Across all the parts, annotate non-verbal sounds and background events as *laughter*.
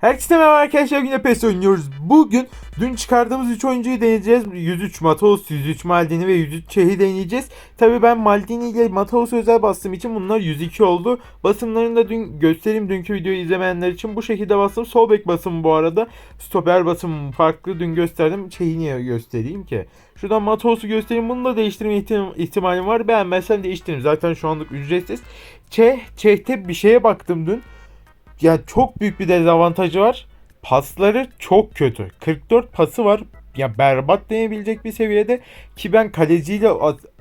Herkese merhaba arkadaşlar yine PES oynuyoruz. Bugün dün çıkardığımız 3 oyuncuyu deneyeceğiz. 103 Matos, 103 Maldini ve 103 Çeh'i deneyeceğiz. Tabi ben Maldini ile Matos'u özel bastığım için bunlar 102 oldu. Basımlarını da dün göstereyim dünkü videoyu izlemeyenler için. Bu şekilde bastım. Sol bek basımı bu arada. Stoper basımı farklı dün gösterdim. Çeh'i niye göstereyim ki? Şuradan Matos'u göstereyim. Bunu da değiştirme ihtim- ihtimalim var. Beğenmezsem değiştiririm. Zaten şu anlık ücretsiz. Çeh, Çeh'te bir şeye baktım dün ya çok büyük bir dezavantajı var. Pasları çok kötü. 44 pası var. Ya berbat denebilecek bir seviyede ki ben kaleciyle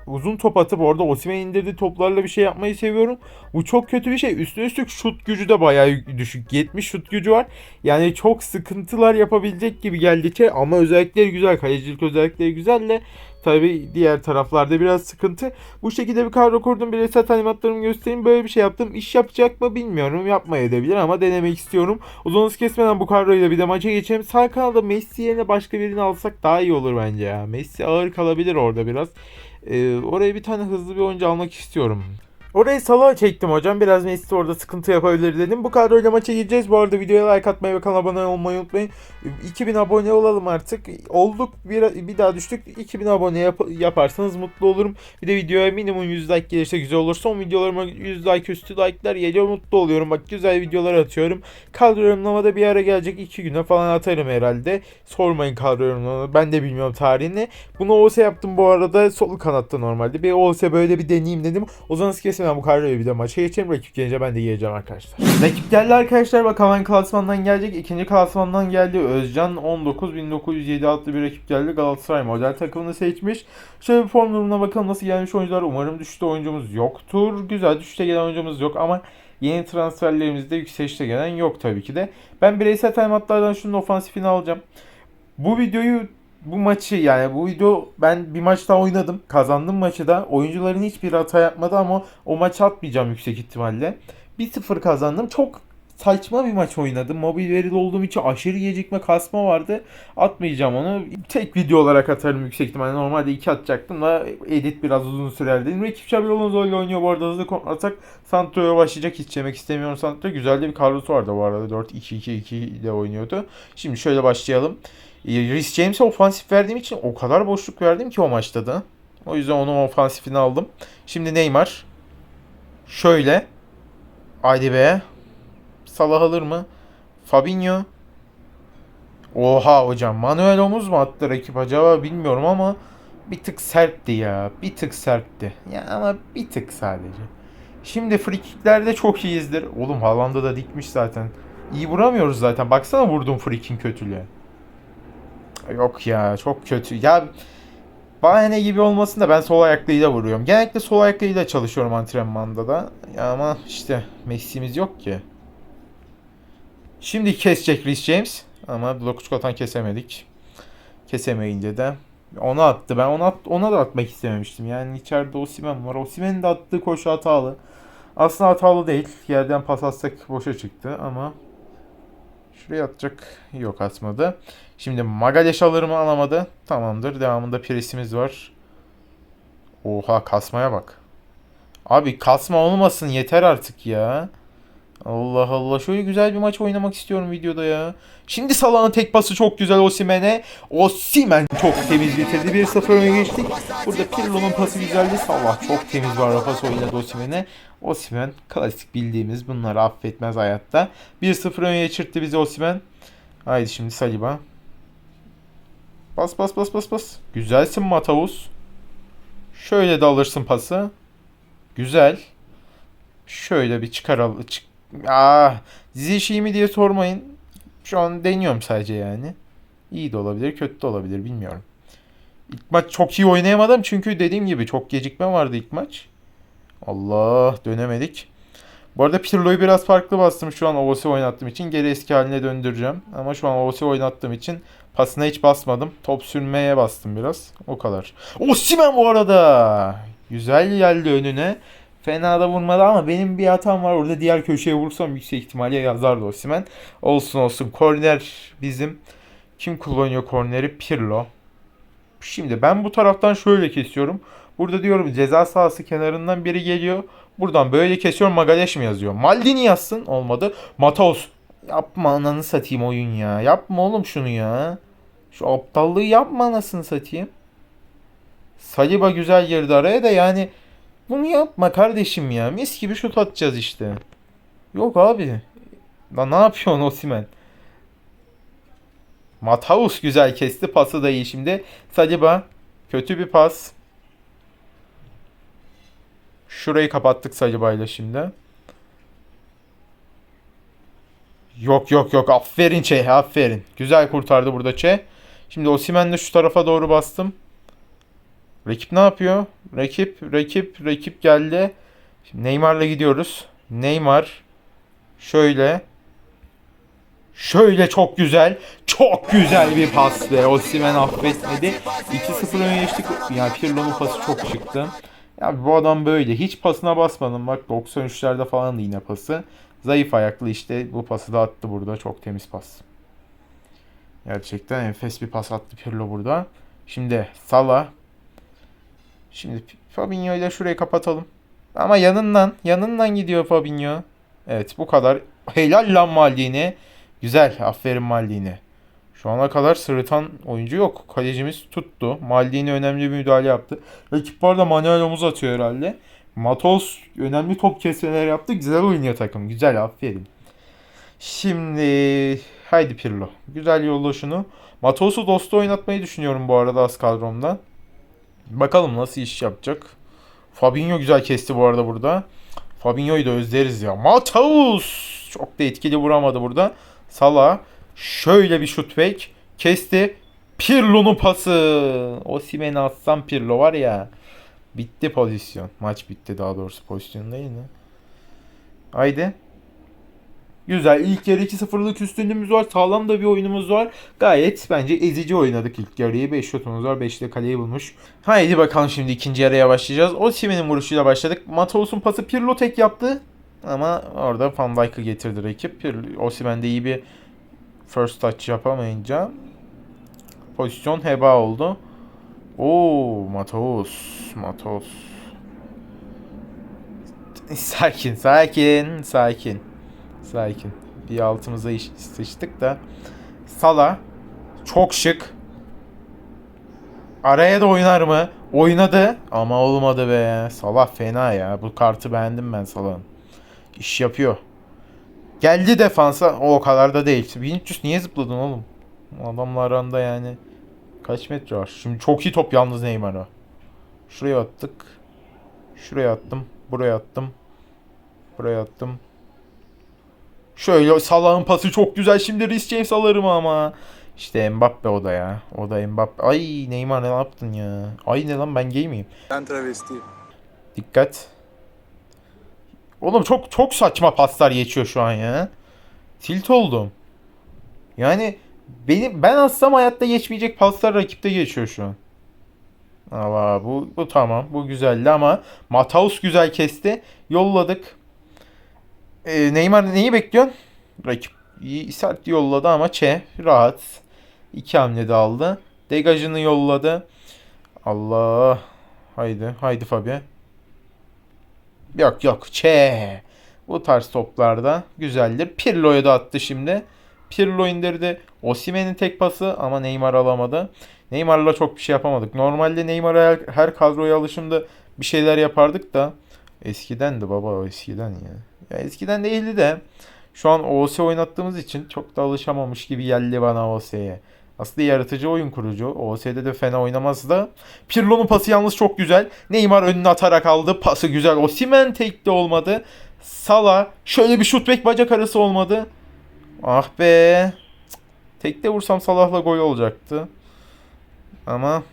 uzun top atıp orada Osimhen indirdiği toplarla bir şey yapmayı seviyorum. Bu çok kötü bir şey. Üstüne üstlük şut gücü de bayağı düşük. 70 şut gücü var. Yani çok sıkıntılar yapabilecek gibi geldi ki ama özellikleri güzel. Kalecilik özellikleri güzel de tabi diğer taraflarda biraz sıkıntı. Bu şekilde bir kadro kurdum. Bireysel talimatlarımı göstereyim. Böyle bir şey yaptım. İş yapacak mı bilmiyorum. Yapmayabilir ama denemek istiyorum. Uzun kesmeden bu kadroyla bir de maça geçelim. Sağ kanalda Messi yerine başka birini alsak daha iyi olur bence ya. Messi ağır kalabilir orada biraz. Ee, oraya bir tane hızlı bir oyuncu almak istiyorum. Orayı Salah'a çektim hocam. Biraz Messi orada sıkıntı yapabilir dedim. Bu kadroyla maça gireceğiz. Bu arada videoya like atmayı ve kanala abone olmayı unutmayın. 2000 abone olalım artık. Olduk bir, bir daha düştük. 2000 abone yap- yaparsanız mutlu olurum. Bir de videoya minimum 100 like gelirse güzel olur. Son videolarıma 100 like üstü like'lar geliyor. Mutlu oluyorum. Bak güzel videolar atıyorum. Kadro yorumlamada bir ara gelecek. 2 güne falan atarım herhalde. Sormayın kadro yorumlamada. Ben de bilmiyorum tarihini. Bunu OS yaptım bu arada. Sol kanatta normalde. Bir OS böyle bir deneyeyim dedim. O zaman kesmeden bu kadroya bir de maça geçelim. Rakip gelince ben de geleceğim arkadaşlar. Rakip geldi arkadaşlar. Bakalım hangi klasmandan gelecek. İkinci klasmandan geldi. Özcan 19.907 adlı bir rakip geldi. Galatasaray model takımını seçmiş. Şöyle bir form durumuna bakalım nasıl gelmiş oyuncular. Umarım düşüşte oyuncumuz yoktur. Güzel düşüşte gelen oyuncumuz yok ama yeni transferlerimizde yükselişte gelen yok tabii ki de. Ben bireysel talimatlardan şunun ofansifini alacağım. Bu videoyu bu maçı yani bu video ben bir maç daha oynadım. Kazandım maçı da. Oyuncuların hiçbir hata yapmadı ama o maçı atmayacağım yüksek ihtimalle. 1-0 kazandım. Çok saçma bir maç oynadım. Mobil verili olduğum için aşırı gecikme kasma vardı. Atmayacağım onu. Tek video olarak atarım yüksek ihtimalle. Normalde 2 atacaktım da edit biraz uzun sürer dedim. Rakip Xabi Alonso oynuyor bu arada hızlı kontratak. Santro'ya başlayacak hiç yemek istemiyorum Santro. Güzel de bir kadrosu vardı bu arada. 4-2-2-2 ile oynuyordu. Şimdi şöyle başlayalım. Rhys James'e ofansif verdiğim için o kadar boşluk verdim ki o maçta da. O yüzden onun ofansifini aldım. Şimdi Neymar. Şöyle. Haydi be. Salah alır mı? Fabinho. Oha hocam. Manuel omuz mu attı rakip acaba bilmiyorum ama bir tık sertti ya. Bir tık sertti. Ya ama bir tık sadece. Şimdi frikiklerde çok iyiyizdir. Oğlum Haaland'a da dikmiş zaten. İyi vuramıyoruz zaten. Baksana vurdum frikin kötülüğe. Yok ya çok kötü. Ya bahane gibi olmasın da ben sol ayaklıyla vuruyorum. Genellikle sol ayaklıyla çalışıyorum antrenmanda da. Ya ama işte Messi'miz yok ki. Şimdi kesecek Rhys James. Ama Blokuçko'tan kesemedik. Kesemeyince de onu attı. Ben ona, at, ona da atmak istememiştim. Yani içeride Osimhen var. Osimhen'in de attığı koşu hatalı. Aslında hatalı değil. Yerden pas atsak boşa çıktı ama Şuraya atacak. Yok atmadı. Şimdi Magaleş alır mı alamadı. Tamamdır. Devamında presimiz var. Oha kasmaya bak. Abi kasma olmasın yeter artık ya. Allah Allah. Şöyle güzel bir maç oynamak istiyorum videoda ya. Şimdi Salah'ın tek pası çok güzel Osimhen'e. Osimhen çok temiz bitirdi. 1-0 öne geçtik. Burada Pirlo'nun pası güzeldi. Salah çok temiz var pas oynadı Osimhen'e. Osimhen klasik bildiğimiz bunları affetmez hayatta. 1-0 öne geçirtti bizi Osimhen. Haydi şimdi Saliba. Bas bas bas bas bas. Güzelsin Matavus. Şöyle de alırsın pası. Güzel. Şöyle bir çıkaralım. Çık Aa, dizi mi diye sormayın. Şu an deniyorum sadece yani. İyi de olabilir, kötü de olabilir bilmiyorum. İlk maç çok iyi oynayamadım çünkü dediğim gibi çok gecikme vardı ilk maç. Allah dönemedik. Bu arada Pirlo'yu biraz farklı bastım şu an Ovos'u oynattığım için. Geri eski haline döndüreceğim. Ama şu an Ovos'u oynattığım için pasına hiç basmadım. Top sürmeye bastım biraz. O kadar. Osimhen bu arada. Güzel geldi önüne. Fena da vurmadı ama benim bir hatam var. Orada diğer köşeye vursam yüksek ihtimalle yazardı Osimhen. Olsun olsun. Korner bizim. Kim kullanıyor korneri? Pirlo. Şimdi ben bu taraftan şöyle kesiyorum. Burada diyorum ceza sahası kenarından biri geliyor. Buradan böyle kesiyorum Magaleş mi yazıyor? Maldini yazsın. Olmadı. Mataos. Yapma ananı satayım oyun ya. Yapma oğlum şunu ya. Şu aptallığı yapma anasını satayım. Saliba güzel girdi araya da yani bunu yapma kardeşim ya. Mis gibi şut atacağız işte. Yok abi. Lan ne yapıyorsun Osimhen? Mataus güzel kesti. Pası da iyi şimdi. Saliba kötü bir pas. Şurayı kapattık Saliba'yla şimdi. Yok yok yok. Aferin Çe. Aferin. Güzel kurtardı burada Çe. Şimdi Osimhen'le şu tarafa doğru bastım. Rakip ne yapıyor? Rakip, rakip, rakip geldi. Şimdi Neymar'la gidiyoruz. Neymar şöyle şöyle çok güzel. Çok güzel bir pas ve Osimhen affetmedi. 2-0 öne geçtik. Ya Pirlo'nun pası çok şıktı. Ya bu adam böyle. Hiç pasına basmadım. Bak 93'lerde falan yine pası. Zayıf ayaklı işte bu pası da attı burada. Çok temiz pas. Gerçekten enfes bir pas attı Pirlo burada. Şimdi Salah. Şimdi Fabinho ile şurayı kapatalım. Ama yanından, yanından gidiyor Fabinho. Evet bu kadar. Helal lan Maldini. Güzel. Aferin Maldini. Şu ana kadar sırıtan oyuncu yok. Kalecimiz tuttu. Maldini önemli bir müdahale yaptı. Rakip bu arada manuel omuz atıyor herhalde. Matos önemli top kesmeler yaptı. Güzel oynuyor takım. Güzel aferin. Şimdi haydi Pirlo. Güzel yolla şunu. Matos'u dostu oynatmayı düşünüyorum bu arada az kadromda. Bakalım nasıl iş yapacak. Fabinho güzel kesti bu arada burada. Fabinho'yu da özleriz ya. Matos çok da etkili vuramadı burada. Salah şöyle bir şut fake kesti. Pirlo'nun pası. Osimhen'i atsam Pirlo var ya. Bitti pozisyon. Maç bitti daha doğrusu pozisyon değil mi? Haydi. Güzel. İlk yarı 2-0'lık üstünlüğümüz var. Sağlam da bir oyunumuz var. Gayet bence ezici oynadık ilk yarıyı. 5 şutumuz var. 5 de kaleyi bulmuş. Haydi bakalım şimdi ikinci yarıya başlayacağız. Osimhen'in vuruşuyla başladık. Matos'un pası Pirlo tek yaptı. Ama orada Van Dijk'ı getirdi rakip. Osimhen de iyi bir first touch yapamayınca pozisyon heba oldu. Oo Matos. Matos. *laughs* Sakin, sakin, sakin. Sakin. Bir altımıza iş- sıçtık da. Sala çok şık. Araya da oynar mı? Oynadı ama olmadı be. Salah fena ya. Bu kartı beğendim ben Salah'ın. İş yapıyor. Geldi defansa. O kadar da değil. 1300 niye zıpladın oğlum? Adamla aranda yani. Kaç metre var? Şimdi çok iyi top yalnız Neymar'a. Şuraya attık. Şuraya attım. Buraya attım. Buraya attım. Şöyle Salah'ın pası çok güzel. Şimdi Reece James alırım ama. İşte Mbappe o da ya. O da Mbappe. Ay Neymar ne yaptın ya? Ay ne lan ben gay miyim? Ben travestiyim. Dikkat. Oğlum çok çok saçma paslar geçiyor şu an ya. Tilt oldum. Yani benim ben atsam hayatta geçmeyecek paslar rakipte geçiyor şu an. Ama bu bu tamam. Bu güzeldi ama Mataus güzel kesti. Yolladık. Ee, Neymar neyi bekliyorsun? Rakip iyi sert yolladı ama Çe rahat. İki hamlede aldı. Degajını yolladı. Allah. Haydi. Haydi Fabi. Yok yok. Çe. Bu tarz toplarda güzeldir. Pirlo'ya da attı şimdi. Pirlo indirdi. Osimhen'in tek pası ama Neymar alamadı. Neymar'la çok bir şey yapamadık. Normalde Neymar'a her, her kadroya alışımda bir şeyler yapardık da eskiden de baba eskiden ya. Ya eskiden değildi de şu an OS oynattığımız için çok da alışamamış gibi geldi bana OS'ye. Aslında yaratıcı oyun kurucu. OS'de de fena oynamaz da. Pirlo'nun pası yalnız çok güzel. Neymar önüne atarak aldı. Pası güzel. Osimhen tek olmadı. Sala şöyle bir şut bek bacak arası olmadı. Ah be. Cık. Tekte vursam Salah'la gol olacaktı. Ama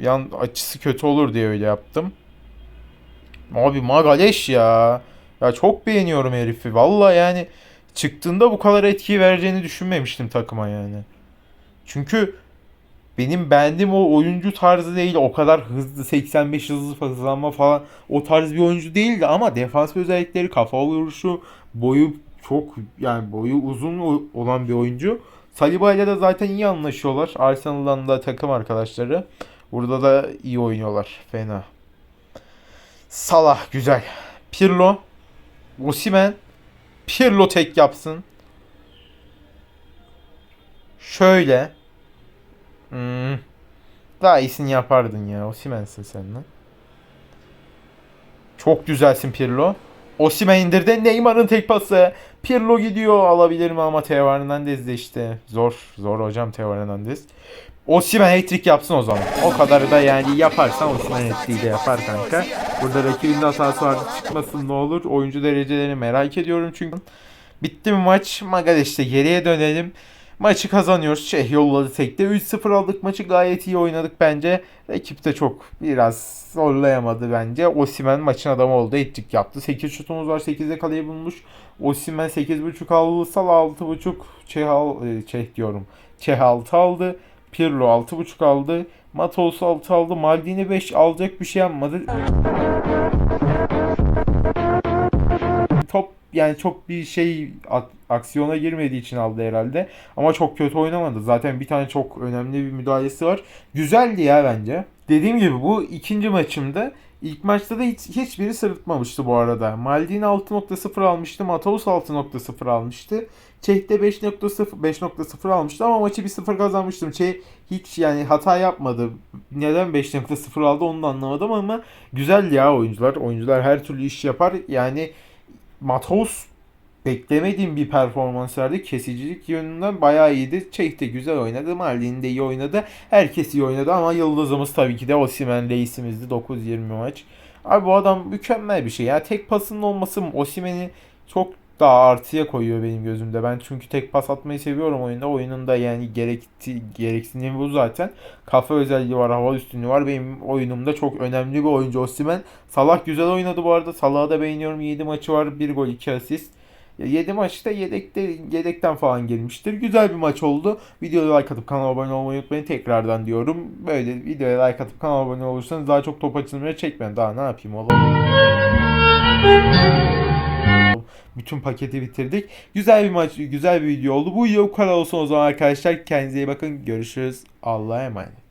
yan açısı kötü olur diye öyle yaptım. Abi Magaleş ya. Ya çok beğeniyorum herifi. Valla yani çıktığında bu kadar etkiyi vereceğini düşünmemiştim takıma yani. Çünkü benim beğendiğim o oyuncu tarzı değil. O kadar hızlı 85 hızlı hızlanma falan o tarz bir oyuncu değildi ama defans özellikleri, kafa vuruşu, boyu çok yani boyu uzun olan bir oyuncu. Saliba ile de zaten iyi anlaşıyorlar. Arsenal'dan da takım arkadaşları. Burada da iyi oynuyorlar. Fena. Salah güzel. Pirlo. Osimhen. Pirlo tek yapsın. Şöyle. Hmm. Daha iyisini yapardın ya. Osimhen'sin sen lan. Çok güzelsin Pirlo. Osimhen indirdi. Neymar'ın tek pası. Pirlo gidiyor. Alabilir mi ama Teo Hernandez de işte. Zor. Zor hocam Teo Hernandez. Osimhen hat-trick yapsın o zaman. O kadar da yani yaparsan Osimhen hat-trick'i de yapar kanka. Burada rakibin de hatası vardı çıkmasın ne olur. Oyuncu derecelerini merak ediyorum çünkü. Bitti mi maç? Magadeş'te geriye dönelim. Maçı kazanıyoruz. Şeyh yolladı tekte. 3-0 aldık maçı. Gayet iyi oynadık bence. Rakip de çok biraz zorlayamadı bence. Osimhen maçın adamı oldu. Ettik yaptı. 8 şutumuz var. 8'de kaleyi bulmuş. Osimhen 8.5 aldı. Sal 6.5. Çeh, al, e, Çeh diyorum. Çeh 6 aldı. Pirlo 6.5 aldı. Matos 6 aldı. Maldini 5 alacak bir şey yapmadı. Top yani çok bir şey ak- aksiyona girmediği için aldı herhalde. Ama çok kötü oynamadı. Zaten bir tane çok önemli bir müdahalesi var. Güzeldi ya bence. Dediğim gibi bu ikinci maçımda. İlk maçta da hiç, hiçbiri sırıtmamıştı bu arada. Maldini 6.0 almıştı. Mataus 6.0 almıştı. Çeh'te 5.0 5.0 almıştı ama maçı 1-0 kazanmıştım. Çeh hiç yani hata yapmadı. Neden 5.0 aldı onu da anlamadım ama güzel ya oyuncular. Oyuncular her türlü iş yapar. Yani Matos beklemediğim bir performans verdi. Kesicilik yönünden bayağı iyiydi. Çek güzel oynadı. Maldini de iyi oynadı. Herkes iyi oynadı ama yıldızımız tabii ki de Osimhen reisimizdi. 9-20 maç. Abi bu adam mükemmel bir şey. Ya tek pasının olması Osimhen'i çok daha artıya koyuyor benim gözümde. Ben çünkü tek pas atmayı seviyorum oyunda. Oyununda yani gerekti, gereksinimi bu zaten. Kafa özelliği var, hava üstünlüğü var. Benim oyunumda çok önemli bir oyuncu Osimhen. Salah güzel oynadı bu arada. Salah'ı da beğeniyorum. 7 maçı var. 1 gol 2 asist. 7 maçta yedekte yedekten falan gelmiştir. Güzel bir maç oldu. Videoya like atıp kanala abone olmayı unutmayın tekrardan diyorum. Böyle videoya like atıp kanala abone olursanız daha çok top açılmaya çekmeyin. Daha ne yapayım oğlum? Bütün paketi bitirdik. Güzel bir maç, güzel bir video oldu. Bu video bu kadar olsun o zaman arkadaşlar. Kendinize iyi bakın. Görüşürüz. Allah'a emanet.